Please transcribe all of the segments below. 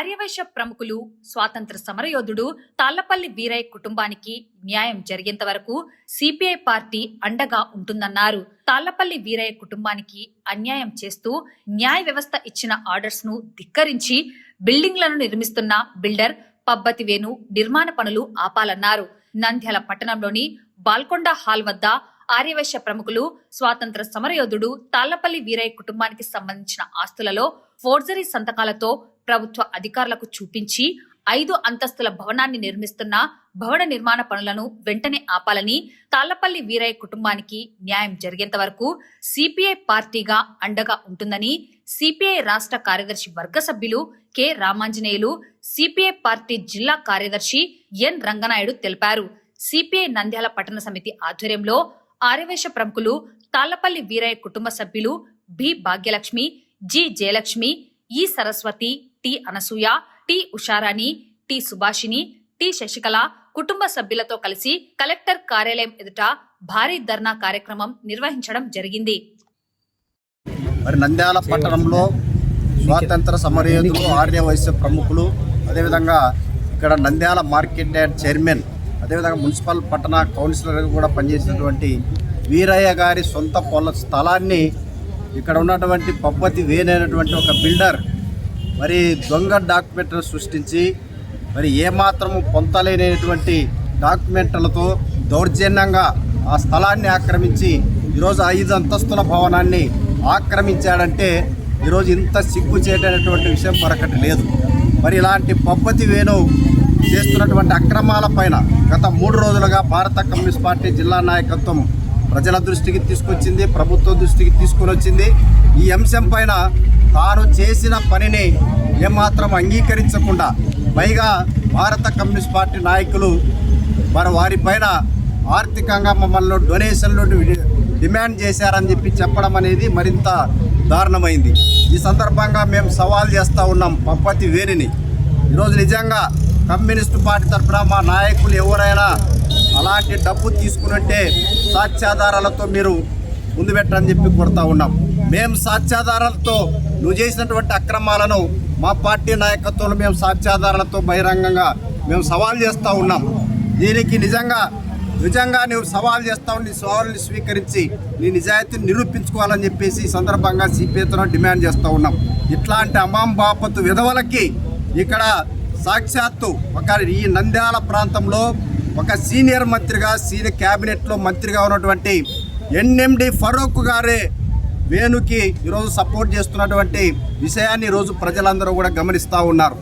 ఆర్యవైశ్య ప్రముఖులు స్వాతంత్ర సమరయోధుడు తాళ్ళపల్లి వీరయ్య కుటుంబానికి న్యాయం జరిగేంత వరకు సిపిఐ పార్టీ అండగా ఉంటుందన్నారు. తాళ్ళపల్లి వీరయ్య కుటుంబానికి అన్యాయం చేస్తూ న్యాయ వ్యవస్థ ఇచ్చిన ఆర్డర్స్ను ధిక్కరించి బిల్డింగ్లను నిర్మిస్తున్న బిల్డర్ పబ్బతి వేణు నిర్మాణ పనులు ఆపాలన్నారు. నంద్యాల పట్టణంలోని బాల్కొండ హాల్ వద్ద ఆర్యవైశ్య ప్రముఖులు స్వాతంత్ర సమరయోధుడు తాళ్ళపల్లి వీరయ్య కుటుంబానికి సంబంధించిన ఆస్తులలో ఫోర్జరీ సంతకాలతో ప్రభుత్వ అధికారులకు చూపించి ఐదు అంతస్తుల భవనాన్ని నిర్మిస్తున్న భవన నిర్మాణ పనులను వెంటనే ఆపాలని తాళ్ళపల్లి వీరయ్య కుటుంబానికి న్యాయం జరిగేంత వరకు సిపిఐ పార్టీగా అండగా ఉంటుందని సిపిఐ రాష్ట్ర కార్యదర్శి వర్గ సభ్యులు కె రామాంజనేయులు సిపిఐ పార్టీ జిల్లా కార్యదర్శి ఎన్ రంగనాయుడు తెలిపారు. సిపిఐ నంద్యాల పట్టణ సమితి ఆధ్వర్యంలో ఆర్యవేశ ప్రముఖులు తాళ్ళపల్లి వీరయ్య కుటుంబ సభ్యులు B Bhagyalakshmi G Jayalakshmi E Saraswathi T Anasuya T Usharani T Subhashini T Sasikala కుటుంబ సభ్యులతో కలిసి కలెక్టర్ కార్యాలయం ఎదుట భారీ ధర్నా కార్యక్రమం నిర్వహించడం జరిగింది. మరి నంద్యాల పట్టణంలో స్వాతంత్ర సమరయోధులు ఆర్యవైశ్య ప్రముఖులు అదేవిధంగా ఇక్కడ నంద్యాల మార్కెట్ యార్డ్ చైర్మన్ అదేవిధంగా మున్సిపల్ పట్టణ కౌన్సిలర్గా కూడా పనిచేసినటువంటి వీరయ్య గారి సొంత పొల స్థలాన్ని ఇక్కడ ఉన్నటువంటి పప్పతి వేనైనటువంటి ఒక బిల్డర్ మరి దొంగ డాక్యుమెంట్ను సృష్టించి మరి ఏమాత్రము పొంతలేనటువంటి డాక్యుమెంట్లతో దౌర్జన్యంగా ఆ స్థలాన్ని ఆక్రమించి ఈరోజు ఐదు అంతస్తుల భవనాన్ని ఆక్రమించాడంటే ఈరోజు ఇంత సిగ్గు చేయటటువంటి విషయం మరొకటి లేదు. మరి ఇలాంటి పబ్బతి వేణు చేస్తున్నటువంటి అక్రమాల పైన గత మూడు రోజులుగా భారత కమ్యూనిస్ట్ పార్టీ జిల్లా నాయకత్వం ప్రజల దృష్టికి తీసుకొచ్చింది ప్రభుత్వ దృష్టికి తీసుకొని వచ్చింది. ఈ అంశం పైన తాను చేసిన పనిని ఏమాత్రం అంగీకరించకుండా పైగా భారత కమ్యూనిస్ట్ పార్టీ నాయకులు మరి వారిపైన ఆర్థికంగా మమ్మల్ని డొనేషన్లు డిమాండ్ చేశారని చెప్పి చెప్పడం అనేది మరింత దారుణమైంది. ఈ సందర్భంగా మేము సవాల్ చేస్తూ ఉన్నాం పంపతి వేరిని. ఈరోజు నిజంగా కమ్యూనిస్టు పార్టీ తరఫున మా నాయకులు ఎవరైనా అలాంటి డబ్బు తీసుకున్నట్టే సాక్ష్యాధారాలతో మీరు ముందు పెట్టని చెప్పి కొడతా ఉన్నాం. మేము సాక్ష్యాధారాలతో నువ్వు చేసినటువంటి అక్రమాలను మా పార్టీ నాయకత్వంలో మేము సాక్ష్యాధారాలతో బహిరంగంగా మేము సవాల్ చేస్తూ ఉన్నాం. దీనికి నిజంగా నిజంగా నువ్వు సవాల్ చేస్తావు నీ సవాల్ని స్వీకరించి నీ నిజాయితీని నిరూపించుకోవాలని చెప్పేసి ఈ సందర్భంగా సిపిఐతో డిమాండ్ చేస్తూ ఉన్నాం. ఇట్లాంటి అమాం బాపతు విధవలకి ఇక్కడ సాక్షాత్తు ఒక ఈ నంద్యాల ప్రాంతంలో ఒక సీనియర్ మంత్రిగా సీనియర్ క్యాబినెట్లో మంత్రిగా ఉన్నటువంటి ఎన్ఎండి ఫరూక్ గారే వేణుకి ఈరోజు సపోర్ట్ చేస్తున్నటువంటి విషయాన్ని ఈరోజు ప్రజలందరూ కూడా గమనిస్తూ ఉన్నారు.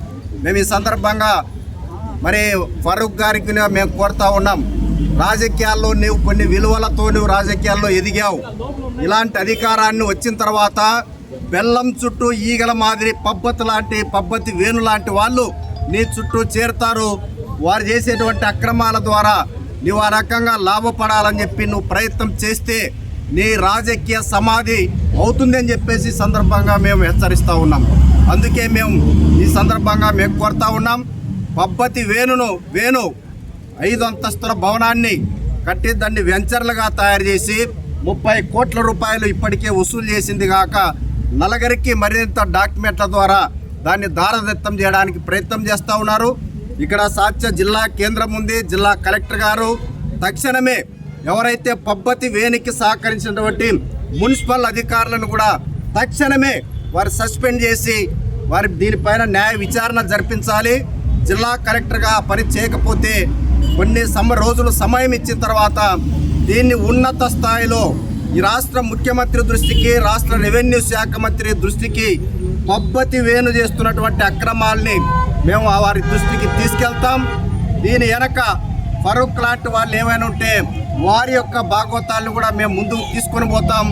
మేము ఈ సందర్భంగా మరి ఫరూక్ గారికి మేము కోరుతా ఉన్నాం రాజకీయాల్లో నీవు కొన్ని విలువలతో నువ్వు రాజకీయాల్లో ఎదిగావు. ఇలాంటి అధికారాన్ని వచ్చిన తర్వాత బెల్లం చుట్టూ ఈగల మాదిరి పబ్బతి లాంటి పబ్బతి వేణు లాంటి వాళ్ళు నీ చుట్టూ చేరుతారు. వారు చేసేటువంటి అక్రమాల ద్వారా నువ్వు ఆ రకంగా లాభపడాలని చెప్పి నువ్వు ప్రయత్నం చేస్తే నీ రాజకీయ సమాధి అవుతుందని చెప్పేసి సందర్భంగా మేము హెచ్చరిస్తూ ఉన్నాం. అందుకే మేము ఈ సందర్భంగా మేము కోరుతా ఉన్నాం. పబ్బతి వేణును వేణు ఐదు అంతస్తుల భవనాన్ని కట్టి దాన్ని వెంచర్లుగా తయారు చేసి ముప్పై కోట్ల రూపాయలు ఇప్పటికే వసూలు చేసింది కాక నలగరికి మరింత డాక్యుమెంట్ల ద్వారా దాన్ని దారదత్తం చేయడానికి ప్రయత్నం చేస్తూ ఉన్నారు. ఇక్కడ సాధ్య జిల్లా కేంద్రం ఉంది. జిల్లా కలెక్టర్ గారు తక్షణమే ఎవరైతే పబ్బతి వేణికి సహకరించినటువంటి మున్సిపల్ అధికారులను కూడా తక్షణమే వారు సస్పెండ్ చేసి వారి దీనిపైన న్యాయ విచారణ జరిపించాలి. జిల్లా కలెక్టర్గా పని చేయకపోతే కొన్ని సమ రోజులు సమయం ఇచ్చిన తర్వాత దీన్ని ఉన్నత స్థాయిలో ఈ రాష్ట్ర ముఖ్యమంత్రి దృష్టికి రాష్ట్ర రెవెన్యూ శాఖ మంత్రి దృష్టికి పబ్బతి వేణు చేస్తున్నటువంటి అక్రమాల్ని మేము వారి దృష్టికి తీసుకెళ్తాం. దీని వెనక ఫరూక్ లాంటి వాళ్ళు ఏమైనా ఉంటే వారి యొక్క భాగవతాలను కూడా మేము ముందుకు తీసుకొని పోతాం.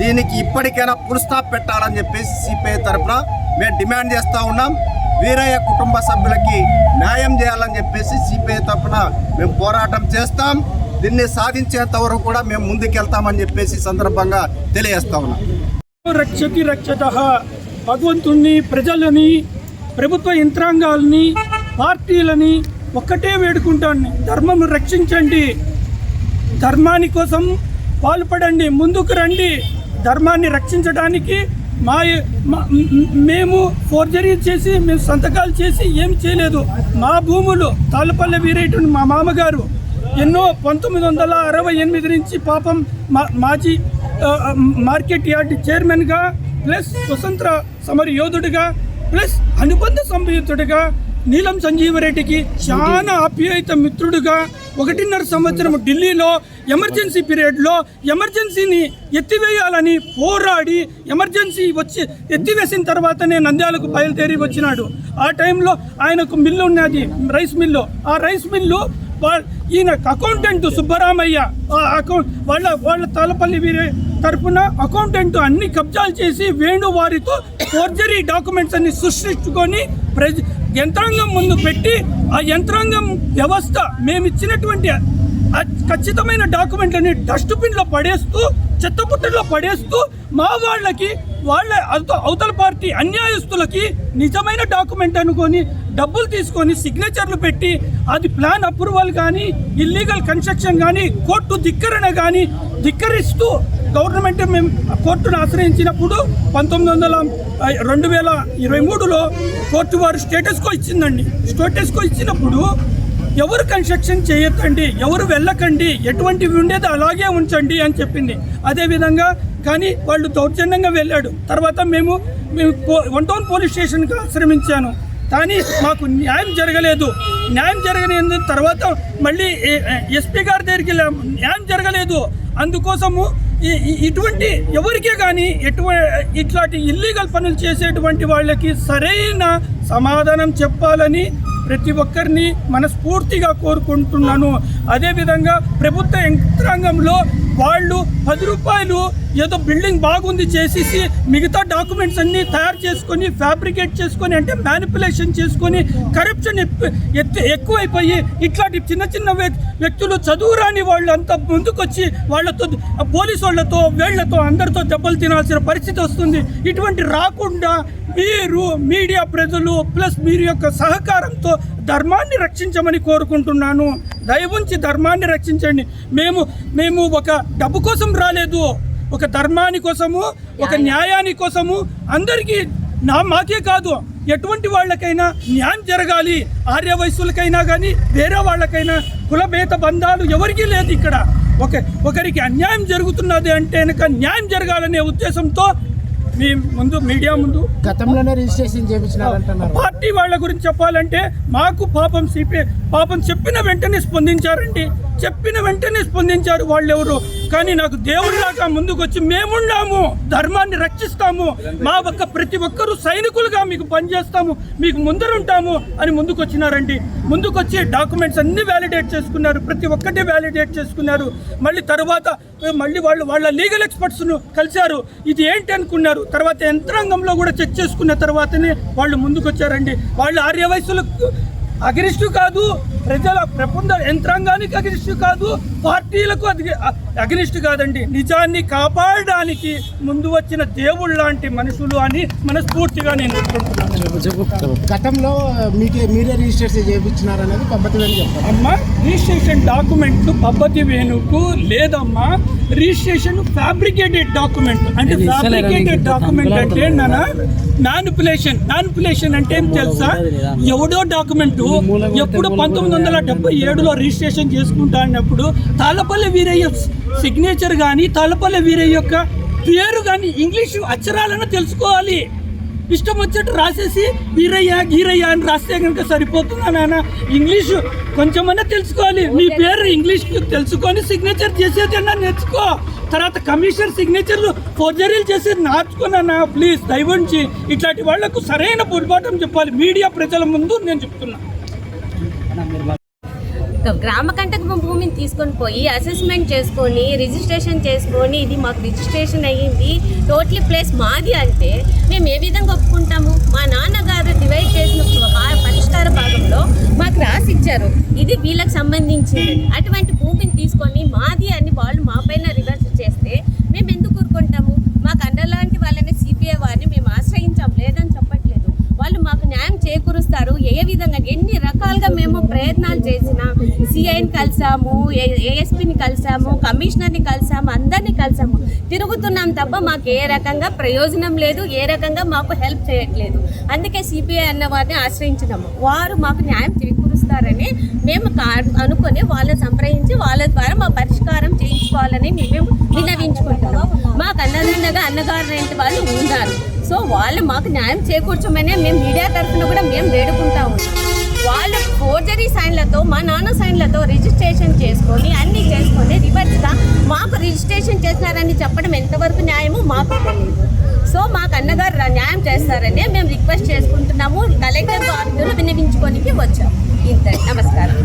దీనికి ఇప్పటికైనా ఫుల్ పెట్టాలని చెప్పేసి సిపిఐ తరఫున మేము డిమాండ్ చేస్తూ ఉన్నాం. వీరయ్య కుటుంబ సభ్యులకి న్యాయం చేయాలని చెప్పేసి సిపిఐ తరఫున మేము పోరాటం చేస్తాం. దీన్ని సాధించేంత వరకు కూడా మేము ముందుకెళ్తామని చెప్పేసి సందర్భంగా తెలియజేస్తా ఉన్నాం. రక్షతి రక్షత. భగవంతుణ్ణి ప్రజలని ప్రభుత్వ యంత్రాంగాలని పార్టీలని ఒక్కటే వేడుకుంటాను ధర్మం రక్షించండి. ధర్మాని కోసం పాల్పడండి. ముందుకు రండి. ధర్మాన్ని రక్షించడానికి మా మేము ఫోర్జరీ చేసి మేము సంతకాలు చేసి ఏం చేయలేదు. మా భూములు తాళ్ళపల్లె వీరేటువంటి మా మామగారు ఎన్నో పంతొమ్మిది వందల అరవై ఎనిమిది నుంచి పాపం మా మాజీ మార్కెట్ యార్డ్ చైర్మన్గా ప్లస్ స్వతంత్ర సమర యోధుడిగా ప్లస్ అనుబంధ సంయుక్తుడిగా నీలం సంజీవరెడ్డికి చాలా ఆప్యాయత మిత్రుడుగా ఒకటిన్నర సంవత్సరం ఢిల్లీలో ఎమర్జెన్సీ పీరియడ్లో ఎమర్జెన్సీని ఎత్తివేయాలని పోరాడి ఎమర్జెన్సీ వచ్చి ఎత్తివేసిన తర్వాతనే నంద్యాలకు బయలుదేరి వచ్చినాడు. ఆ టైంలో ఆయనకు మిల్లు ఉన్నది రైస్ మిల్లు. ఆ రైస్ మిల్లు ఈయన అకౌంటెంట్ సుబ్బరామయ్య. ఆ అకౌంట్ వాళ్ళ వాళ్ళ తాలపల్లి వీరే తరపున అకౌంటెంట్ అన్ని కబ్జాలు చేసి వేణు వారితో ఫోర్జరీ డాక్యుమెంట్స్ అన్ని సృష్టించుకొని ప్రజ యంత్రాంగం ముందు పెట్టి ఆ యంత్రాంగం వ్యవస్థ మేము ఇచ్చినటువంటి ఖచ్చితమైన డాక్యుమెంట్లని డస్ట్బిన్లో పడేస్తూ చెత్తపుట్టలో పడేస్తూ మా వాళ్ళకి వాళ్ళ అవతల పార్టీ అన్యాయస్తులకి నిజమైన డాక్యుమెంట్ అనుకొని డబ్బులు తీసుకొని సిగ్నేచర్లు పెట్టి అది ప్లాన్ అప్రూవల్ కానీ ఇల్లీగల్ కన్స్ట్రక్షన్ కానీ కోర్టు ధిక్కరణ కానీ ధిక్కరిస్తూ గవర్నమెంట్ మేము కోర్టును ఆశ్రయించినప్పుడు పంతొమ్మిది వందల రెండు వేల ఇరవై మూడులో కోర్టు వారు స్టేటస్కో ఇచ్చిందండి. స్టేటస్కో ఇచ్చినప్పుడు ఎవరు కన్స్ట్రక్షన్ చేయొద్దండి ఎవరు వెళ్ళకండి ఎటువంటివి ఉండేది అలాగే ఉంచండి అని చెప్పింది. అదేవిధంగా కానీ వాళ్ళు దౌర్జన్యంగా వెళ్ళాడు. తర్వాత మేము మేము పో- వన్ టౌన్ పోలీస్ స్టేషన్కి ఆశ్రమించాను కానీ మాకు న్యాయం జరగలేదు. న్యాయం జరగని తర్వాత మళ్ళీ ఎస్పీ గారి దగ్గరికి వెళ్ళాము. న్యాయం జరగలేదు. అందుకోసము ఇటువంటి ఎవరికే కానీ ఎటువ ఇట్లాంటి ఇల్లీగల్ పనులు చేసేటువంటి వాళ్ళకి సరైన సమాధానం చెప్పాలని ప్రతి ఒక్కరిని మనస్ఫూర్తిగా కోరుకుంటున్నాను. అదేవిధంగా ప్రభుత్వ యంత్రాంగంలో వాళ్ళు పది రూపాయలు ఏదో బిల్డింగ్ బాగుంది చేసేసి మిగతా డాక్యుమెంట్స్ అన్నీ తయారు చేసుకొని ఫ్యాబ్రికేట్ చేసుకొని అంటే మ్యానిపులేషన్ చేసుకొని కరప్షన్ ఎత్తు ఎక్కువైపోయి ఇట్లాంటి చిన్న చిన్న వ్యక్- వ్యక్తులు చదువురాని వాళ్ళు అంతా ముందుకొచ్చి వాళ్ళతో పోలీసు వాళ్ళతో వీళ్ళతో అందరితో దెబ్బలు తినాల్సిన పరిస్థితి వస్తుంది. ఇటువంటి రాకుండా మీరు మీడియా ప్రజలు ప్లస్ మీరు యొక్క సహకారంతో ధర్మాన్ని రక్షించమని కోరుకుంటున్నాను. దయవుంచి ధర్మాన్ని రక్షించండి. మేము మేము ఒక డబ్బు కోసం రాలేదు. ఒక ధర్మాని కోసము ఒక న్యాయాని కోసము అందరికీ నా మాకే కాదు. ఎటువంటి వాళ్ళకైనా న్యాయం జరగాలి. ఆర్య వయస్సులకైనా కానీ వేరే వాళ్ళకైనా కులభేద బంధాలు ఎవరికీ లేదు ఇక్కడ. ఒక ఒకరికి అన్యాయం జరుగుతున్నది అంటే కనుక న్యాయం జరగాలనే ఉద్దేశంతో మీ ముందు మీడియా ముందు గతంలోనే రిజిస్ట్రేషన్ చేయించినారంటున్నారు. పార్టీ వాళ్ళ గురించి చెప్పాలంటే మాకు పాపం సిపి పాపం చెప్పిన వెంటనే స్పందించారండి. చెప్పిన వెంటనే స్పందించారు వాళ్ళు ఎవరు కానీ నాకు దేవుడిలాగా ముందుకు వచ్చి మేమున్నాము ధర్మాన్ని రక్షిస్తాము. మా ఒక్క ప్రతి ఒక్కరూ సైనికులుగా మీకు పనిచేస్తాము మీకు ముందరుంటాము అని ముందుకొచ్చినారండి. ముందుకొచ్చి డాక్యుమెంట్స్ అన్ని వ్యాలిడేట్ చేసుకున్నారు ప్రతి ఒక్కటి వ్యాలిడేట్ చేసుకున్నారు. మళ్ళీ తర్వాత మళ్ళీ వాళ్ళు వాళ్ళ లీగల్ ఎక్స్పర్ట్స్ను కలిశారు. ఇది ఏంటి అనుకున్నారు. తర్వాత యంత్రాంగంలో కూడా చెక్ చేసుకున్న తర్వాతనే వాళ్ళు ముందుకొచ్చారండి. వాళ్ళు ఆర్య వయసులకు అగ్రిస్టు కాదు ప్రజల ప్రపంచ యంత్రాంగానికి అగ్రిస్టు కాదు పార్టీలకు అది అగ్రిస్టు కాదండి. నిజాన్ని కాపాడడానికి ముందు వచ్చిన దేవుళ్ళ లాంటి మనుషులు అని మనస్ఫూర్తిగా నేను గతంలో మీకు మీరే రిజిస్ట్రేషన్ చేయించినారనేది అని చెప్తారు అమ్మా రిజిస్ట్రేషన్ డాక్యుమెంట్ పద్ధతి వేణుకు లేదమ్మా. Registration fabricated document. అంటే ఫ్యాబ్రికేటెడ్ డాక్యుమెంట్ అంటే నాన్న మ్యానిపులేషన్ మ్యానిపులేషన్ అంటే ఏం తెలుసా? ఎవడో డాక్యుమెంట్ ఎప్పుడు పంతొమ్మిది వందల డెబ్బై ఏడులో రిజిస్ట్రేషన్ చేసుకుంటా అన్నప్పుడు తాళ్ళపల్లి వీరయ్య సిగ్నేచర్ కానీ తాళ్ళపల్లి వీరయ్య యొక్క పేరు కానీ ఇంగ్లీషు అక్షరాలను తెలుసుకోవాలి. ఇష్టం వచ్చేట్టు రాసేసి వీరయ్య గీరయ్య అని రాస్తే కనుక సరిపోతుందా నాన్న? ఇంగ్లీష్ కొంచెమన్నా తెలుసుకోవాలి. మీ పేరు ఇంగ్లీష్ తెలుసుకొని సిగ్నేచర్ చేసేదన్నా నేర్చుకో. తర్వాత కమిషనర్ సిగ్నేచర్లు ఫోర్జరీలు చేసేది నేర్చుకున్నా ప్లీజ్ దయవంచి ఇట్లాంటి వాళ్ళకు సరైన పొరపాఠం చెప్పాలి. మీడియా ప్రజల ముందు నేను చెప్తున్నా. గ్రామ కంటక భూమిని తీసుకొని పోయి అసెస్మెంట్ చేసుకొని రిజిస్ట్రేషన్ చేసుకొని ఇది మాకు రిజిస్ట్రేషన్ అయ్యింది. టోటలీ ప్లేస్ మాది అంటే మేము ఏ విధంగా ఒప్పుకుంటాము? మా నాన్నగారు డివైడ్ చేసిన పరిష్కార భాగంలో మాకు రాసి ఇచ్చారు ఇది వీళ్ళకి సంబంధించింది. అటువంటి భూమిని తీసుకొని మాది అని వాళ్ళు మా పైన రివర్స్ చేస్తే మేము ఎందుకు ఊరుకుంటాము? మాకు అండలాంటి వాళ్ళని సిపిఐ వారిని మేము ఆశ్రయించాం. లేదని చెప్పట్లేదు వాళ్ళు మాకు న్యాయం చేకూరుస్తారు? ఏ విధంగా? ఎన్ని రకాలుగా మేము ప్రయత్నాలు చేసినా సిఐని కలిసాము ఏఎస్పిని కలిసాము కమిషనర్ని కలిసాము అందరినీ కలిసాము. తిరుగుతున్నాం తప్ప మాకు ఏ రకంగా ప్రయోజనం లేదు ఏ రకంగా మాకు హెల్ప్ చేయట్లేదు. అందుకే సిపిఐ అన్న వారిని ఆశ్రయించినాము. వారు మాకు న్యాయం చేకూరుస్తారని మేము కా- అనుకొని వాళ్ళని సంప్రదించి వాళ్ళ ద్వారా మా పరిష్కారం చేయించుకోవాలని మేము విన్నవించుకుంటున్నాం మాకు అన్నదండగా అన్నగారు రెంట్ వాళ్ళు ఉన్నారు సో వాళ్ళు మాకు న్యాయం చేకూర్చమనే మేము మీడియా తరఫున కూడా మేము వేడుకుంటా ఉన్నాం. వాళ్ళు ఫోర్జరీ సైన్లతో మా నాన్న సైన్లతో రిజిస్ట్రేషన్ చేసుకొని అన్ని చేసుకొని రివర్స్గా మాకు రిజిస్ట్రేషన్ చేసినారని చెప్పడం ఎంతవరకు న్యాయమో మాకు తెలియదు. సో మాకు అన్నగారు న్యాయం చేస్తారని మేము రిక్వెస్ట్ చేసుకుంటున్నాము. కలెక్టర్ గారితో వినిపించుకోనికి వచ్చాము ఇంత. నమస్కారం.